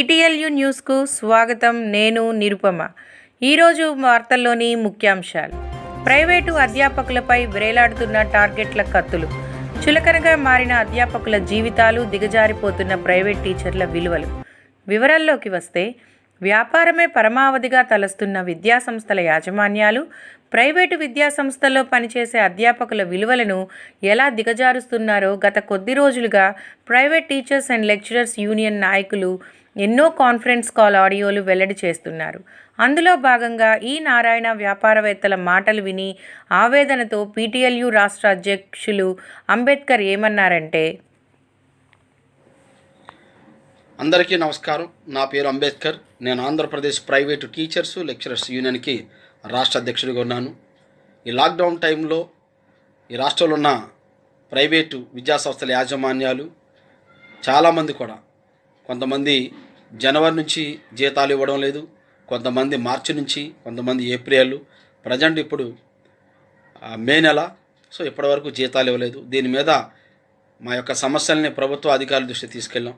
PTLU న్యూస్కు స్వాగతం. నేను నిరుపమ. ఈరోజు వార్తల్లోని ముఖ్యాంశాలు. ప్రైవేటు అధ్యాపకులపై వేలాడుతున్న టార్గెట్ల కత్తులు. చులకనగా మారిన అధ్యాపకుల జీవితాలు దిగజారిపోతున్న ప్రైవేట్ టీచర్ల విలువలు. వివరాల్లోకి వస్తే వ్యాపారమే పరమావధిగా తలస్తున్న విద్యాసంస్థల యాజమాన్యాలు ప్రైవేటు విద్యాసంస్థల్లో పనిచేసే అధ్యాపకుల విలువలను ఎలా దిగజారుస్తున్నారో గత కొద్ది రోజులుగా private teachers and lecturers union నాయకులు ఎన్నో కాన్ఫరెన్స్ కాల్ ఆడియోలు వెల్లడి చేస్తున్నారు. అందులో భాగంగా ఈ నారాయణ వ్యాపారవేత్తల మాటలు విని ఆవేదనతో పీటీఎల్యు రాష్ట్ర అధ్యక్షులు అంబేద్కర్ ఏమన్నారంటే అందరికీ నమస్కారం. నా పేరు అంబేద్కర్. నేను ఆంధ్రప్రదేశ్ ప్రైవేటు టీచర్స్ లెక్చరర్స్ యూనియన్కి రాష్ట్ర అధ్యక్షుడిగా ఉన్నాను. ఈ లాక్డౌన్ టైంలో ఈ రాష్ట్రంలో ఉన్న ప్రైవేటు విద్యాసంస్థల యాజమాన్యాలు చాలామంది కూడా కొంతమంది జనవరి నుంచి జీతాలు ఇవ్వడం లేదు కొంతమంది మార్చి నుంచి కొంతమంది ఏప్రిల్. ప్రజెంట్ ఇప్పుడు మే నెల. సో ఇప్పటివరకు జీతాలు ఇవ్వలేదు. దీని మీద మా యొక్క సమస్యల్ని ప్రభుత్వ అధికారుల దృష్టికి తీసుకెళ్ళాం.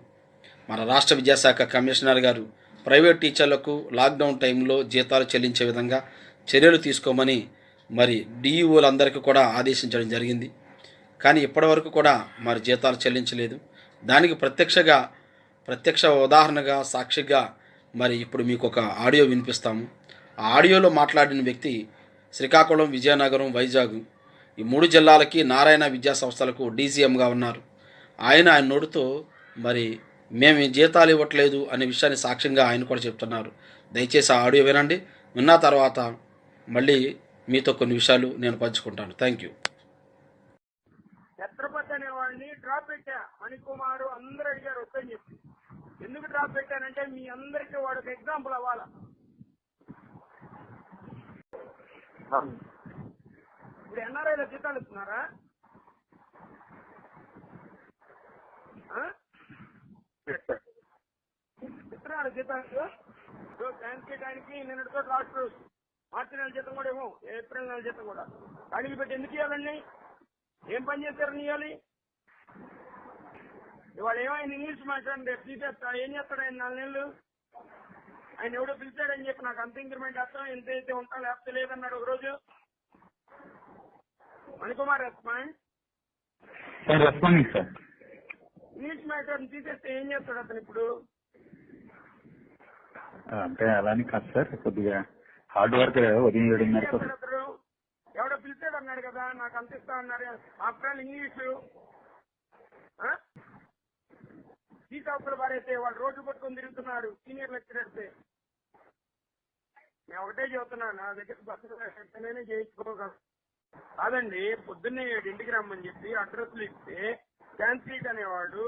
మన రాష్ట్ర విద్యాశాఖ కమిషనర్ గారు ప్రైవేట్ టీచర్లకు లాక్డౌన్ టైంలో జీతాలు చెల్లించే విధంగా చర్యలు తీసుకోమని మరి డిఈఓలందరికీ కూడా ఆదేశించడం జరిగింది. కానీ ఇప్పటివరకు కూడా మరి జీతాలు చెల్లించలేదు. దానికి ప్రత్యక్షగా ప్రత్యక్ష ఉదాహరణగా సాక్షిగా మరి ఇప్పుడు మీకు ఒక ఆడియో వినిపిస్తాము. ఆ ఆడియోలో మాట్లాడిన వ్యక్తి శ్రీకాకుళం విజయనగరం వైజాగ్ ఈ మూడు జిల్లాలకి నారాయణ విద్యా సంస్థలకు డీసీఎంగా ఉన్నారు. ఆయన ఆయన నోటితో మరి మేము జీతాలు ఇవ్వట్లేదు అనే విషయాన్ని సాక్ష్యంగా ఆయన కూడా చెప్తున్నారు. దయచేసి ఆ ఆడియో వినండి. విన్న తర్వాత మళ్ళీ మీతో కొన్ని విషయాలు నేను పంచుకుంటాను. థ్యాంక్ యూ ఛత్రపతి అనేవాడిని డ్రాప్ పెట్టా. మణికుమారు అందరూ అడిగారు వద్దని చెప్పి? ఎందుకు డ్రాప్ పెట్టానంటే మీ అందరికీ వాడికి ఎగ్జాంపుల్ అవ్వాలా? ఇప్పుడు ఎన్ఆర్ఐలో జీతాలు ఇస్తున్నారా? ఆ? ఇస్తున్నారా జీతాలు. ట్రాన్స్లేటానికి నిన్నటితో లాస్ట్ రోజు మార్చి నెల జీతం కూడా ఇవ్వం ఏప్రిల్ నెల జీతం కూడా. అడిగి పెట్టి ఎందుకు ఇవ్వాలండి? ఏం పని చేశారని ఇవ్వాలి ఇవాళ ఏమైంది? ఇంగ్లీష్ మాట్లాడండి. రేపు తీసేస్తా ఏం చేస్తాడు? ఆయన నాలుగు నెలలు? ఆయన ఎవడో పిలిచాడని చెప్పి నాకు అంత ఇంక్రిమెంట్ వేస్తాం ఎంత అయితే ఉంటా? లేకపోతే లేదన్నాడు ఒక రోజు Manikumar respond? Sir responding sir. English మాట్లాడిని తీసేస్తే ఏం చేస్తాడు అతను ఇప్పుడు? అంటే అలానే కాదు సార్. కొద్దిగా హార్డ్ వర్క్ ఉదయం ఎవడో పిలిచాడు అన్నాడు కదా నాకు అంత ఇస్తా అన్నారు. After all English. సీట్ అవసరం వాళ్ళు రోడ్లు పట్టుకొని తిరుగుతున్నారు సీనియర్ లెక్చరర్స్ నేను ఒకటే చెబుతున్నాను నా దగ్గర బస్సు నేనే చేయించుకోగలను. కాదండి పొద్దున్నే ఏడింటికి రమ్మని చెప్పి అడ్రస్లు ఇస్తే ట్రాన్స్లీట్ అనేవాడు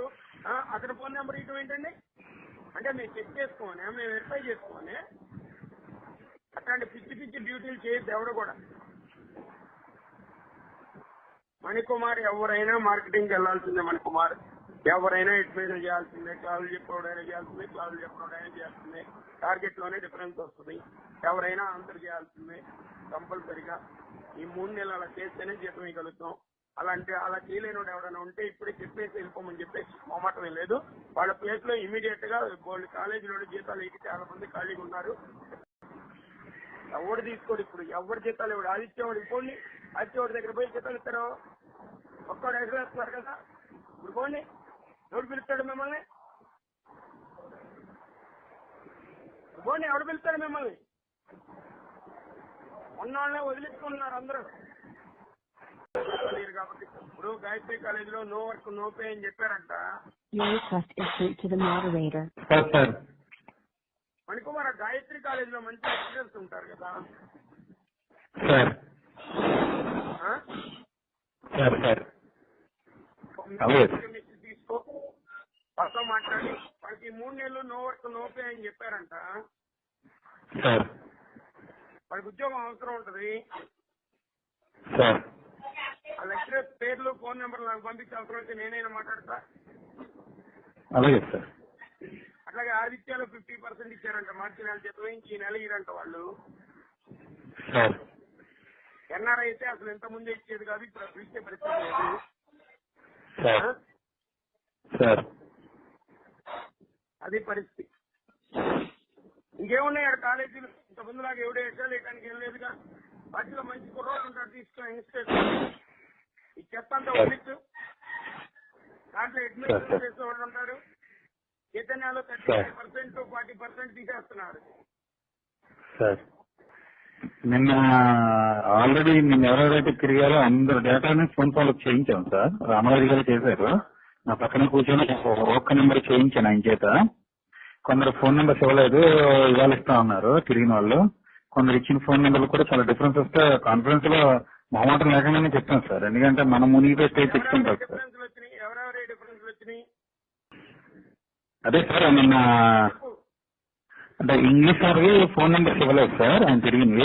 అతని ఫోన్ నెంబర్ ఇటు ఏంటండి? అంటే మేము చెక్ చేసుకోని మేము వెరిఫై చేసుకోని. అట్లాంటి పిచ్చి పిచ్చి డ్యూటీలు చేయొద్దు ఎవడు కూడా. మణికుమార్ ఎవరైనా మార్కెటింగ్ వెళ్ళాల్సిందే మణికుమార్. ఎవరైనా అడ్మిషన్ చేయాల్సిందే క్లాసులు చెప్పడం చేయాల్సిందే క్లాసులు చెప్పడం చేయాల్సిందే. టార్గెట్లోనే డిఫరెన్స్ వస్తుంది. ఎవరైనా ఆన్సర్ చేయాల్సిందే కంపల్సరిగా. ఈ మూడు నెలలు అలా చేస్తేనే జీతం ఇవ్వగలుగుతాం. అలాంటి అలా చేయలేని ఎవరైనా ఉంటే ఇప్పుడే చెప్పేసి వెళ్ళిపోమని చెప్పేసి మొమాటం లేదు. వాళ్ళ ప్లేస్లో ఇమీడియట్గా వాళ్ళు కాలేజీలో జీతాలు ఎక్కి చాలా మంది ఖాళీగా ఉన్నారు. ఎవరు తీసుకోడు ఇప్పుడు? ఎవరి జీతాలు ఎవడు ఆదిత్యవాడు ఇవ్వండి ఆదిత్యవాడి దగ్గర పోయి జీతాలు ఇస్తారు. ఒక్కడు ఎగరేస్తున్నారు కదా. ఇప్పుడు పోండి. ఎవడు పిలుస్తాడు మిమ్మల్ని? పోండి ఎవడు పిలుస్తాడు మిమ్మల్ని? ఉన్నోళ్ళనే వదిలించుకుంటున్నారు అందరూ. లేరు కాబట్టి ఇప్పుడు గాయత్రి కాలేజీలో నో వర్క్ నో పే అని చెప్పారంట. Your request is sent to the moderator. Sir sir Manikumar Gayatri కాలేజీలో మంచి లెక్చరర్స్ ఉంటారు కదా. సార్ ఆ? సార్ సార్ అలాగే. మెసేజ్ తీసుకో వాళ్ళతో మాట్లాడి వాళ్ళకి ఈ మూడు నెలలు నో వర్క్ నో పే అని చెప్పారంట. వాళ్ళకి ఉద్యోగం అవసరం ఉంటది. ఆ లెక్చరర్ పేర్లు ఫోన్ నెంబర్లు నాకు పంపించే అవసరం అయితే నేనైనా మాట్లాడతా. అలాగే సార్. అట్లాగే ఆదిత్యాలు ఫిఫ్టీ పర్సెంట్ ఇచ్చారంట మార్చి నెల ఇంక ఈ నెల ఇరంట వాళ్ళు. ఎన్ఆర్ఐ అయితే అసలు ఎంత ముందే ఇచ్చేది కాదు ఇప్పుడు ఇచ్చే పరిస్థితి లేదు? సార్. అది పరిస్థితి. ఇంకేమున్నాయి ఆడ కాలేజీలు? ఇంత ముందులాగా ఎవడే ఎట్లా వేయడానికి ఏం లేదుగా. వాటిలో మంచి కుర్రోళ్ళు ఉంటారు తీసుకో యంగ్స్టర్స్ ఈ చెత్త అంతా వదిలిచ్చు దాంట్లో అడ్మిషన్ చేసే వాళ్ళు ఉంటారు చైతన్యాలో thirty five percent forty percent తీసేస్తున్నారు. సార్ నిన్న ఆల్రెడీ నిన్న ఎవరెవరైతే తిరిగారో అందరు డేటాని ఫోన్ కాల్ చేయించాం సార్. రామరాజు గారు చేశారు. నా పక్కన కూర్చొని ఒక్క నెంబర్ చేయించాను ఆయన చేత. కొందరు ఫోన్ నెంబర్స్ ఇవ్వలేదు ఇవాళ ఇస్తా ఉన్నారు తిరిగిన వాళ్ళు. కొందరు ఇచ్చిన ఫోన్ నెంబర్లు కూడా చాలా డిఫరెన్స్ వస్తే కాన్ఫరెన్స్లో మొహమాటం లేకుండానే చెప్తాం సార్. ఎందుకంటే మనం మునిగిపోయి స్టేజ్ తెచ్చుకుంటాం సార్. అదే సార్ నిన్న అంటే ఇంగ్లీష్ సార్కి ఫోన్ నెంబర్స్ ఇవ్వలేదు సార్ ఆయన తిరిగింది.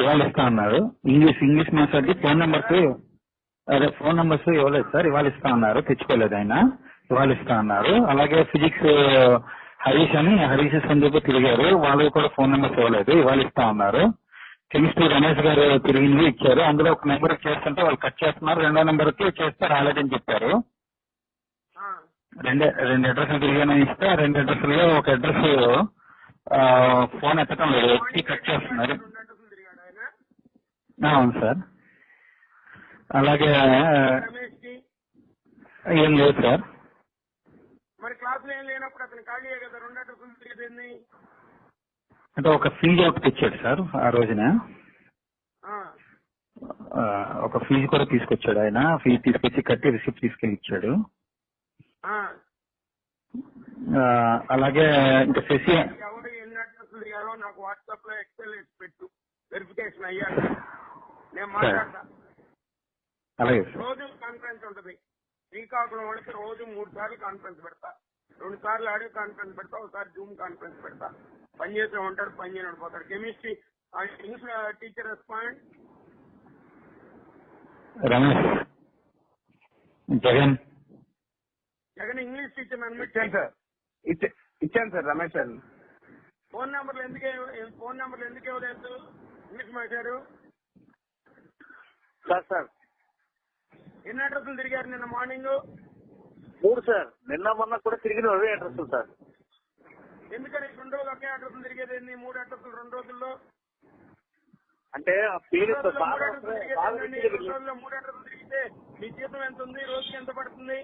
ఇవాళ ఇస్తా అన్నారు. ఇంగ్లీష్ ఇంగ్లీష్ మాట్లాడి ఫోన్ నెంబర్స్ అదే ఫోన్ నెంబర్స్ ఇవ్వలేదు సార్ ఇవాళ ఇస్తా అన్నారు తెచ్చుకోలేదు ఆయన ఇవాళ ఇస్తా అన్నారు. అలాగే ఫిజిక్స్ హరీష్ అని హరీష్ సందీప్ తిరిగారు వాళ్ళకి కూడా ఫోన్ నెంబర్స్ ఇవ్వలేదు ఇవాళ ఇస్తా ఉన్నారు కెమిస్ట్రీ రమేష్ గారు తిరిగింది ఇచ్చారు. అందులో ఒక నెంబర్ చేస్తుంటే వాళ్ళు కట్ చేస్తున్నారు రెండో నెంబర్కి చేస్తే రాలేదని చెప్పారు. రెండు రెండు అడ్రస్ తిరిగానని ఇస్తే ఆ రెండు అడ్రస్లో ఒక అడ్రస్ ఫోన్ ఎత్తడం లేదు ఎత్తి కట్ చేస్తున్నారు. అవును సార్. అలాగే ఏం లేదు సార్ మరి క్లాసులు ఏం లేనప్పుడు అతను ఖాళీయే కదా రెండు అంటే ఒక ఫీజు ఒకటి ఇచ్చాడు సార్ ఆ రోజున. ఒక ఫీజు కూడా తీసుకొచ్చాడు ఆయన. ఫీజు తీసుకొచ్చి కట్టి రిసిప్ట్ తీసుకెళ్ళి ఇచ్చాడు. అలాగే ఇంకా శశి ఎవరు ఎన్ని అడ్రస్లు తిరిగారో నాకు వాట్సాప్లో ఎక్సెల్ వేసి పెట్టు. వెరిఫికేషన్ అయ్యాక. నేను మాట్లాడతా. అలాగే రోజు కాన్ఫరెన్స్ ఉంటది. శ్రీకాకుళం వాళ్ళకి రోజు మూడు సార్లు కాన్ఫరెన్స్ పెడతా. రెండు సార్లు ఆడియో కాన్ఫరెన్స్ పెడతా ఒకసారి జూమ్ కాన్ఫరెన్స్ పెడతా. పని చేసే ఉంటాడు పని చేయని పోతాడు. Chemistry English teacher respond Ramesh. Jagan. Jagan English teacher ఇచ్చాను సార్. ఇచ్చా- ఇచ్చాను సార్ రమేష్ సార్ ఫోన్ నెంబర్లు ఎందుకు ఫోన్ నెంబర్లు ఎందుకు ఇవ్వలేదు? ఇంగ్లీష్ మాట్లాడు సార్ సార్. ఎన్ని అడ్రస్లు తిరిగారు నిన్న మార్నింగ్ మూడు సార్. నిన్న మొన్న కూడా తిరిగిన అవే అడ్రస్ సార్. ఎందుకని రెండు రోజులు ఒకే అడ్రస్లు తిరిగేది ఏంది? మూడు అడ్రస్లు రెండు రోజుల్లో? అంటే ఆ పేరు రెండు రోజుల్లో మూడు అడ్రస్లు అడ్రస్లు తిరిగితే మీ జీతం ఎంత ఉంది? రోజుకి ఎంత పడుతుంది?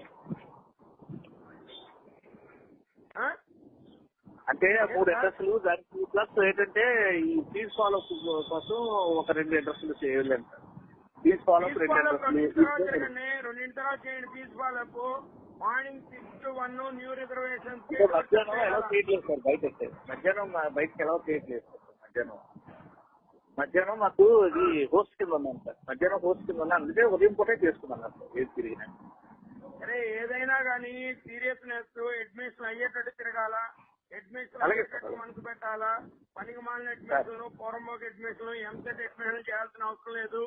అంటే మూడు అడ్రస్లు దానికి ప్లస్ ఏంటంటే ఈ ఫీజ్ ఫాలో కోసం ఒక రెండు అడ్రస్లు చేయలేము సార్. ఫీజ్ ఫాలో ఫీజు రెండు ఫాలోఅప్ రెండింటి తర్వాత చేయండి fee follow up morning six to one new reservation మధ్యాహ్నం ఎలా చేయట్లేదు సార్ బయట మధ్యాహ్నం బయటకి ఎలా చేయట్లేదు సార్ మధ్యాహ్నం? మధ్యాహ్నం మాకు ఇది హోస్ట్ కింద ఉన్నాను సార్. మధ్యాహ్నం హోస్ట్ కింద ఉన్నాను అందుకే ఉదయం పూటే చేసుకున్నాను సార్ ఏది తిరిగినా. అరే ఏదైనా కానీ సీరియస్నెస్ అడ్మిషన్ అయ్యేటట్టు తిరగాల? అడ్మిషన్ అలాగే అయ్యేటట్టు. మనసు పెట్టాలా? పనికి మాలిన అడ్మిషన్ పూర్వమోక అడ్మిషన్ ఎంసెట్ అడ్మిషన్ చేయాల్సిన అవసరం లేదు.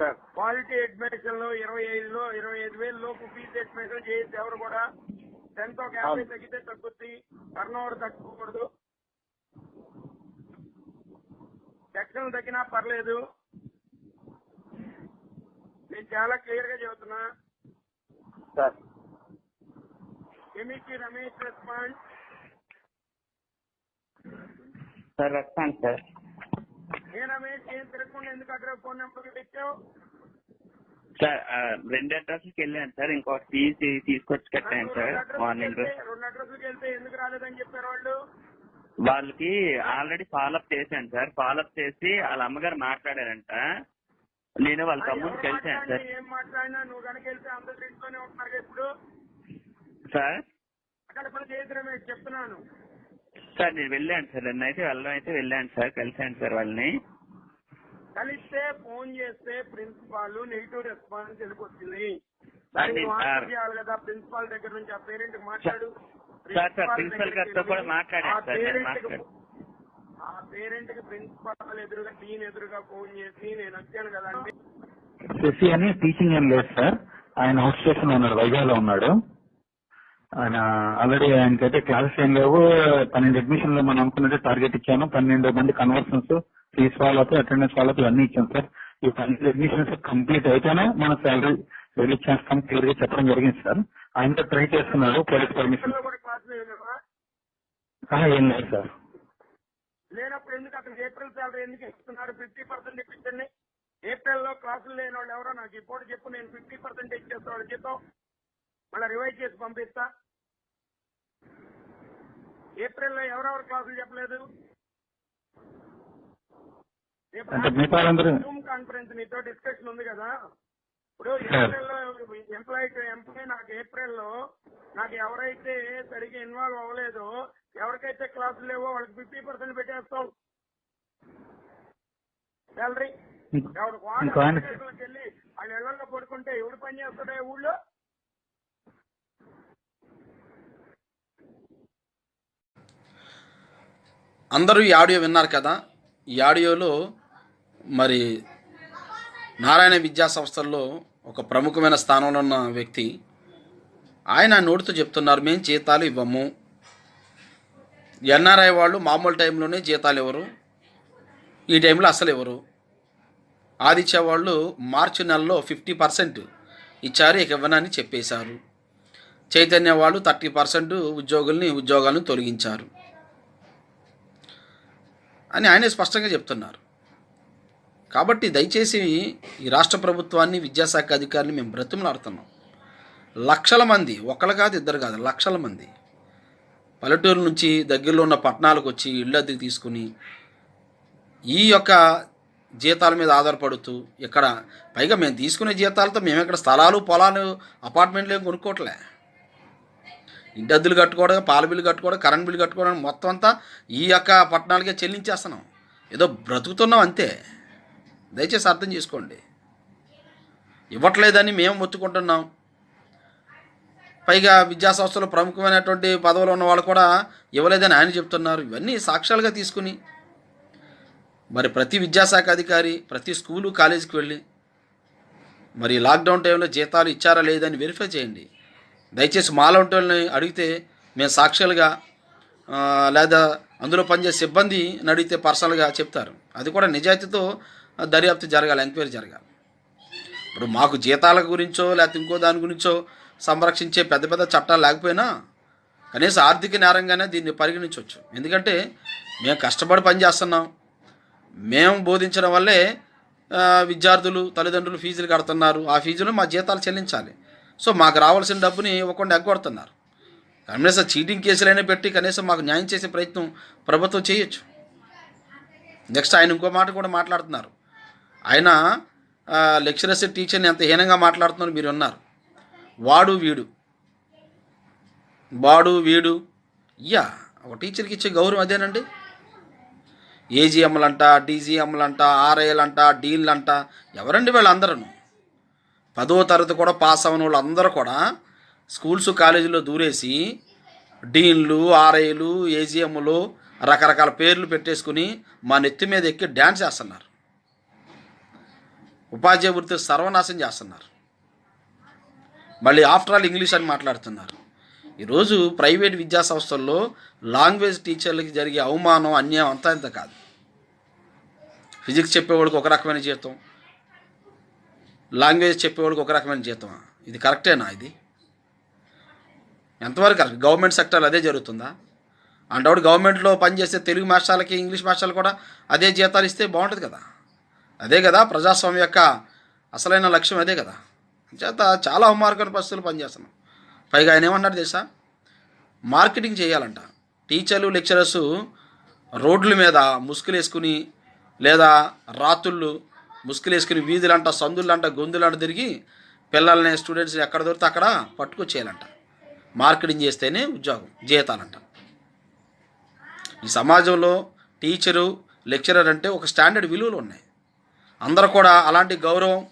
క్వాలిటీ అడ్మిషన్లో ఇరవై ఐదులో ఇరవై ఐదు వేలు లోపు ఫీజు అడ్మిషన్ చేయొచ్చు ఎవరు కూడా టెన్త్ ఒక యాభై. తగ్గితే తగ్గుద్ది టర్న్ ఓవర్ తగ్గకూడదు సెక్షన్ తగ్గినా పర్లేదు. నేను చాలా క్లియర్గా చెబుతున్నా. Sir. Chemistry Ramesh respond. Sir వస్తాను సార్. నేను రమేష్ ఏం తిరగకుండా ఎందుకు అక్కడ ఫోన్ నెంబర్ ఇచ్చావు సార్ రెండు అడ్రస్కి వెళ్ళాను సార్. ఇంకొక ఫీజు తీసుకొచ్చి కట్టాను సార్. మార్నింగ్ రెండు అడ్రస్కి వెళ్తే ఎందుకు రాలేదని చెప్పారు వాళ్ళు? వాళ్ళకి ఆల్రెడీ ఫాలోఅప్ చేశాను సార్. ఫాలోఅప్ చేసి వాళ్ళ అమ్మగారు మాట్లాడారంట. నేను వాళ్ళ తమ్ముడు కలిశాను సార్. ఏం మాట్లాడినా నువ్వు కనుక వెళ్తే అందరు ఇంట్లోనే ఉంటున్నారు ఇప్పుడు? సార్? అక్కడ చేయదు రమేష్ చెప్తున్నాను. సార్ నేను వెళ్ళాను సార్. నిన్న అయితే వెళ్ళడం అయితే వెళ్ళాను సార్. కలిశాను సార్ వాళ్ళని. కలిస్తే ఫోన్ చేస్తే ప్రిన్సిపాల్ నెగిటివ్ రెస్పాన్స్. వాట్సాప్ చేయాలి కదా ప్రిన్సిపాల్ దగ్గర నుంచి ఆ పేరెంట్ మాట్లాడు. సార్, సార్, ప్రిన్సిపాల్ గారితో కూడా మాట్లాడాను సార్, నేను పేరెంట్ మాట్లాడాను. ఆ పేరెంట్కి ప్రిన్సిపాల్ ఎదురుగా డీన్ ఎదురుగా ఫోన్ చేసి నేను వచ్చాను కదా అంటే శశి అని టీచింగ్ ఏం లేదు సార్. ఆయన అవుట్ స్టేషన్లో ఉన్నాడు వైజాగ్లో ఉన్నాడు. ఆయన ఆల్రెడీ ఆయనకైతే క్లాసెస్ ఏం లేవు. పన్నెండు అడ్మిషన్లు మనం అనుకున్నట్టు టార్గెట్ ఇచ్చాను. పన్నెండు మంది conversions fees follow up attendance follow up అన్ని ఇచ్చాం సార్. ఈ పన్నెండు అడ్మిషన్స్ కంప్లీట్ అయితేనే మన శాలరీ రిలీజ్ చేస్తాం క్లియర్గా చెప్పడం జరిగింది సార్. ఆయనతో ట్రై చేస్తున్నారు పోలీస్ పర్మిషన్ కూడా ఏం లేదు సార్. లేనప్పుడు ఎందుకు అతను ఏప్రిల్ శాలరీ ఎందుకు ఇస్తున్నాడు? ఫిఫ్టీ పర్సెంట్ ఇప్పించండి. ఏప్రిల్లో క్లాసులు లేని వాళ్ళు ఎవరో నాకు ఇప్పుడు చెప్పు నేను ఫిఫ్టీ పర్సెంట్ ఇచ్చేస్తాడు జీతం మళ్ళీ రివైజ్ చేసి పంపిస్తా. ఏప్రిల్లో ఎవరెవరు క్లాసులు చెప్పలేదు? జూమ్ కాన్ఫరెన్స్ నీతో డిస్కషన్ ఉంది కదా? ఇప్పుడు Sir. ఏప్రిల్లో ఎంప్లాయీ ఎంప్లాయీ నాకు ఏప్రిల్లో నాకు ఎవరైతే సరిగ్గా ఇన్వాల్వ్ అవ్వలేదో ఎవరికైతే క్లాసులు లేవో వాళ్ళకి ఫిఫ్టీ పర్సెంట్ పెట్టేస్తాం. వాడు వెళ్ళి వాళ్ళు ఇళ్ళలో పడుకుంటే ఎవడు పని చేస్తాడే ఊళ్ళో? అందరూ ఈ ఆడియో విన్నారు కదా? ఈ ఆడియోలో మరి నారాయణ విద్యా సంస్థల్లో ఒక ప్రముఖమైన స్థానంలో ఉన్న వ్యక్తి ఆయన నోటితో చెప్తున్నారు మేము జీతాలు ఇవ్వము. ఎన్ఆర్ఐ వాళ్ళు మామూలు టైంలోనే జీతాలు ఇవ్వరు ఈ టైంలో అసలు ఇవ్వరు. ఆదిత్య వాళ్ళు మార్చి నెలలో ఫిఫ్టీ పర్సెంట్ ఇచ్చారు ఇక ఇవ్వనని చెప్పేశారు. చైతన్య వాళ్ళు థర్టీ పర్సెంట్ ఉద్యోగుల్ని ఉద్యోగాలను తొలగించారు. అని ఆయనే స్పష్టంగా చెప్తున్నారు. కాబట్టి దయచేసి ఈ రాష్ట్ర ప్రభుత్వాన్ని విద్యాశాఖ అధికారులు మేము బ్రతిమలాడుతున్నాం. లక్షల మంది ఒకళ్ళు కాదు ఇద్దరు కాదు లక్షల మంది పల్లెటూరు నుంచి దగ్గరలో ఉన్న పట్టణాలకు వచ్చి ఇళ్ళు అద్దెకు తీసుకుని ఈ యొక్క జీతాల మీద ఆధారపడుతూ ఇక్కడ పైగా మేము తీసుకునే జీతాలతో మేము ఇక్కడ స్థలాలు పొలాలు అపార్ట్మెంట్లు ఏం కొనుక్కోవట్లే. ఇంటి అద్దెలు కట్టుకోవడం పాల బిల్లు కట్టుకోవడం కరెంట్ బిల్లు కట్టుకోవడం మొత్తం అంతా ఈ యొక్క పట్టణాలకే చెల్లించేస్తున్నాం. ఏదో బ్రతుకుతున్నాం అంతే. దయచేసి అర్థం చేసుకోండి. ఇవ్వట్లేదని మేము మొత్తుకుంటున్నాం. పైగా విద్యాసంస్థలో ప్రముఖమైనటువంటి పదవులు ఉన్న వాళ్ళు కూడా ఇవ్వలేదని ఆయన చెప్తున్నారు. ఇవన్నీ సాక్ష్యాలుగా తీసుకుని మరి ప్రతి విద్యాశాఖ అధికారి ప్రతి స్కూలు కాలేజీకి వెళ్ళి మరి లాక్డౌన్ టైంలో జీతాలు ఇచ్చారా లేదని వెరిఫై చేయండి. దయచేసి మాలాంటి వాళ్ళని అడిగితే మేము సాక్షులుగా లేదా అందులో పనిచేసే సిబ్బందిని అడిగితే పర్సనల్గా చెప్తారు. అది కూడా నిజాయితీతో దర్యాప్తు జరగాలి ఎంక్వైరీ జరగాలి. ఇప్పుడు మాకు జీతాల గురించో లేకపోతే ఇంకో దాని గురించో సంరక్షించే పెద్ద పెద్ద చట్టాలు లేకపోయినా కనీసం ఆర్థిక నేరంగానే దీన్ని పరిగణించవచ్చు. ఎందుకంటే మేము కష్టపడి పనిచేస్తున్నాం. మేము బోధించడం వల్లే విద్యార్థులు తల్లిదండ్రులు ఫీజులు కడుతున్నారు. ఆ ఫీజులు మా జీతాలు చెల్లించాలి. సో మాకు రావాల్సిన డబ్బుని ఇవ్వకుండా ఎగ్గొడుతున్నారు. కనీసం చీటింగ్ కేసులైనా పెట్టి కనీసం మాకు న్యాయం చేసే ప్రయత్నం ప్రభుత్వం చేయొచ్చు. నెక్స్ట్ ఆయన ఇంకో మాట కూడా మాట్లాడుతున్నారు. ఆయన లెక్చరర్స్ టీచర్ని ఎంత హీనంగా మాట్లాడుతున్నారు మీరు ఉన్నారు వాడు వీడు. వాడు వీడు. యా ఒక టీచర్కి ఇచ్చే గౌరవం అదేనండి. ఏజీఎంలంట డీజీఎంలంట ఆర్ఐలంట డీన్లంట ఎవరండి వీళ్ళందరూ పదో తరగతి కూడా పాస్ అవ్వని వాళ్ళందరూ కూడా స్కూల్స్ కాలేజీలో దూరేసి డీన్లు ఆర్ఐలు ఏజీఎంలు రకరకాల పేర్లు పెట్టేసుకుని మా నెత్తి మీద ఎక్కి డ్యాన్స్ చేస్తున్నారు. ఉపాధ్యాయ వృత్తి సర్వనాశం చేస్తున్నారు. మళ్ళీ ఆఫ్టర్ ఆల్ ఇంగ్లీష్ అని మాట్లాడుతున్నారు. ఈరోజు ప్రైవేట్ విద్యా సంస్థల్లో లాంగ్వేజ్ టీచర్లకి జరిగే అవమానం అన్యాయం అంతా ఇంత కాదు. ఫిజిక్స్ చెప్పేవాడికి ఒక రకమైన జీతం. లాంగ్వేజ్ చెప్పేవాడికి ఒక రకమైన జీతం. ఇది కరెక్టేనా ఇది? ఎంతవరకు కరెక్ట్? గవర్నమెంట్ సెక్టర్లో అదే జరుగుతుందా? అంటే గవర్నమెంట్లో పనిచేసే తెలుగు మాస్టర్లకి ఇంగ్లీష్ మాస్టర్లు కూడా అదే జీతాలు ఇస్తే బాగుంటుంది కదా. అదే కదా ప్రజాస్వామ్యం యొక్క అసలైన లక్ష్యం అదే కదా. చేత చాలా అవమార్గమైన పరిస్థితులు పనిచేస్తున్నాం. పైగా ఆయన ఏమన్నాడు తెలుసా? మార్కెటింగ్ చేయాలంట. టీచర్లు లెక్చరర్స్ రోడ్ల మీద ముసుగులు వేసుకుని లేదా రాత్రుళ్ళు ముసుగులు వేసుకుని వీధులంట సందులంట గొంతులంట తిరిగి పిల్లల్ని స్టూడెంట్స్ని ఎక్కడ దొరికితే అక్కడ పట్టుకొచ్చేయాలంట. మార్కెటింగ్ చేస్తేనే ఉద్యోగం జీతాలంట. ఈ సమాజంలో టీచరు లెక్చరర్ అంటే ఒక స్టాండర్డ్ విలువలు ఉన్నాయి. అందరూ కూడా అలాంటి గౌరవం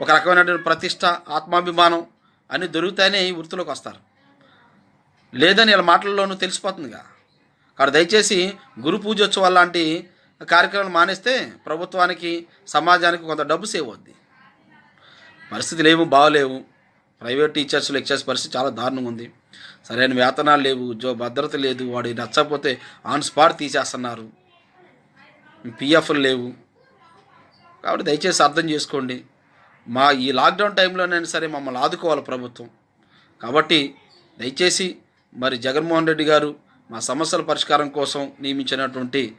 ఒక రకమైనటువంటి ప్రతిష్ట ఆత్మాభిమానం అన్నీ దొరుకుతాయనే ఈ వృత్తిలోకి వస్తారు. లేదని వీళ్ళ మాటల్లోనూ తెలిసిపోతుందిగా. కాబట్టి దయచేసి గురు పూజోత్సవాలు లాంటి కార్యక్రమాలు మానేస్తే ప్రభుత్వానికి సమాజానికి కొంత డబ్బు సేవ్ అవుద్ది. పరిస్థితులు లేవు బాగలేవు. ప్రైవేట్ టీచర్స్ లెక్చర్స్ పరిస్థితి చాలా దారుణంగా ఉంది. సరైన వేతనాలు లేవు ఉద్యోగ భద్రత లేదు వాడికి నచ్చకపోతే ఆన్ స్పాట్ తీసేస్తున్నారు. పిఎఫ్లు లేవు. కాబట్టి దయచేసి అర్థం చేసుకోండి. మా ఈ లాక్డౌన్ టైంలోనైనా సరే మమ్మల్ని ఆదుకోవాలి ప్రభుత్వం. కాబట్టి దయచేసి మరి జగన్మోహన్ రెడ్డి గారు మా సమస్యల పరిష్కారం కోసం నియమించినటువంటి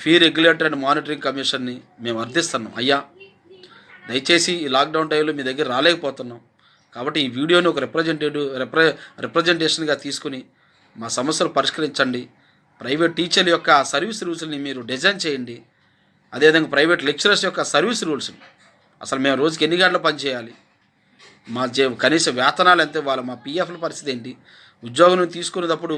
ఫీ రెగ్యులేటర్ అండ్ మానిటరింగ్ కమిషన్ని మేము అర్థిస్తున్నాం. అయ్యా దయచేసి ఈ లాక్డౌన్ టైంలో మీ దగ్గర రాలేకపోతున్నాం. కాబట్టి ఈ వీడియోని ఒక రిప్రజెంటేటివ్ రిప్ర రిప్రజెంటేషన్గా తీసుకుని మా సమస్యలు పరిష్కరించండి. ప్రైవేట్ టీచర్ల యొక్క సర్వీస్ రూల్స్ని మీరు డిజైన్ చేయండి. అదేవిధంగా ప్రైవేట్ లెక్చరర్స్ యొక్క సర్వీస్ రూల్స్ అసలు మేము రోజుకి ఎన్ని గంటలు పనిచేయాలి మా జే కనీస వేతనాలు ఎంత ఇవ్వాలి? మా పిఎఫ్ల పరిస్థితి ఏంటి? ఉద్యోగం తీసుకునేటప్పుడు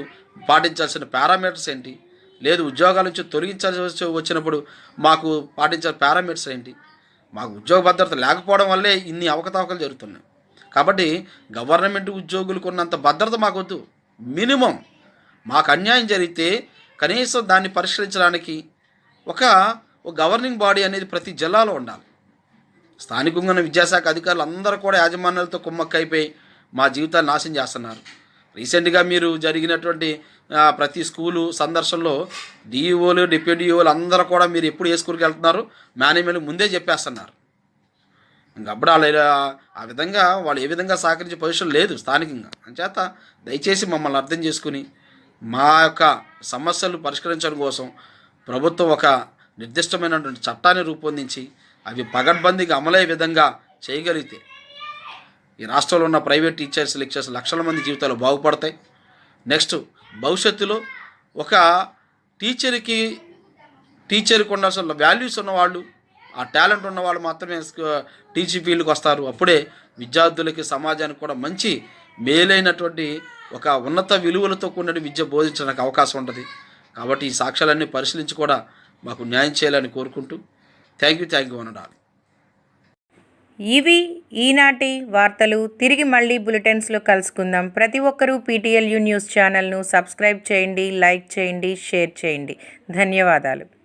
పాటించాల్సిన పారామీటర్స్ ఏంటి? లేదు ఉద్యోగాల నుంచి తొలగించాల్సి వచ్చినప్పుడు మాకు పాటించే పారామీటర్స్ ఏంటి? మాకు ఉద్యోగ భద్రత లేకపోవడం వల్లే ఇన్ని అవకతవకలు జరుగుతున్నాయి. కాబట్టి గవర్నమెంట్ ఉద్యోగులకు ఉన్నంత భద్రత మాకు వద్దు మినిమం మాకు అన్యాయం జరిగితే కనీసం దాన్ని పరిష్కరించడానికి ఒక ఒక గవర్నింగ్ బాడీ అనేది ప్రతి జిల్లాలో ఉండాలి. స్థానికంగా ఉన్న విద్యాశాఖ అధికారులు అందరూ కూడా యాజమాన్యాలతో కుమ్మక్కైపోయి మా జీవితాలు నాశనం చేస్తున్నారు. రీసెంట్గా మీరు జరిగినటువంటి ప్రతి స్కూలు సందర్శనలో డిఈఓలు డిప్యూటీఓలు అందరూ కూడా మీరు ఎప్పుడు ఏ స్కూల్కి వెళ్తున్నారు? మేనేజ్మెంట్ ముందే చెప్పేస్తున్నారు. ఇంకా అప్పుడు వాళ్ళు ఆ విధంగా వాళ్ళు ఏ విధంగా సహకరించే పొజిషన్ లేదు స్థానికంగా. అంచేత దయచేసి మమ్మల్ని అర్థం చేసుకుని మా యొక్క సమస్యలు పరిష్కరించడం కోసం ప్రభుత్వం ఒక నిర్దిష్టమైనటువంటి చట్టాన్ని రూపొందించి అవి పగడ్బందీగా అమలయ్యే విధంగా చేయగలిగితే ఈ రాష్ట్రంలో ఉన్న ప్రైవేట్ టీచర్స్ లెక్చర్స్ లక్షల మంది జీవితాలు బాగుపడతాయి. నెక్స్ట్ భవిష్యత్తులో ఒక టీచర్కి టీచర్కి ఉండాల్సిన వాల్యూస్ ఉన్నవాళ్ళు ఆ టాలెంట్ ఉన్న వాళ్ళు మాత్రమే టీచింగ్ ఫీల్డ్కి వస్తారు. అప్పుడే విద్యార్థులకి సమాజానికి కూడా మంచి మేలైనటువంటి ఒక ఉన్నత విలువలతో కూడిన విద్య బోధించడానికి అవకాశం ఉంటుంది. కాబట్టి ఈ సాక్ష్యాలన్నీ పరిశీలించి కూడా మాకు న్యాయం చేయాలని కోరుకుంటూ థ్యాంక్ యూ థ్యాంక్ యూ అనడాలి. ఇవి ఈనాటి వార్తలు తిరిగి మళ్ళీ బులెటిన్స్లో కలుసుకుందాం. ప్రతి ఒక్కరూ పీటీఎల్యూ న్యూస్ ఛానల్ను సబ్స్క్రైబ్ చేయండి లైక్ చేయండి షేర్ చేయండి. ధన్యవాదాలు.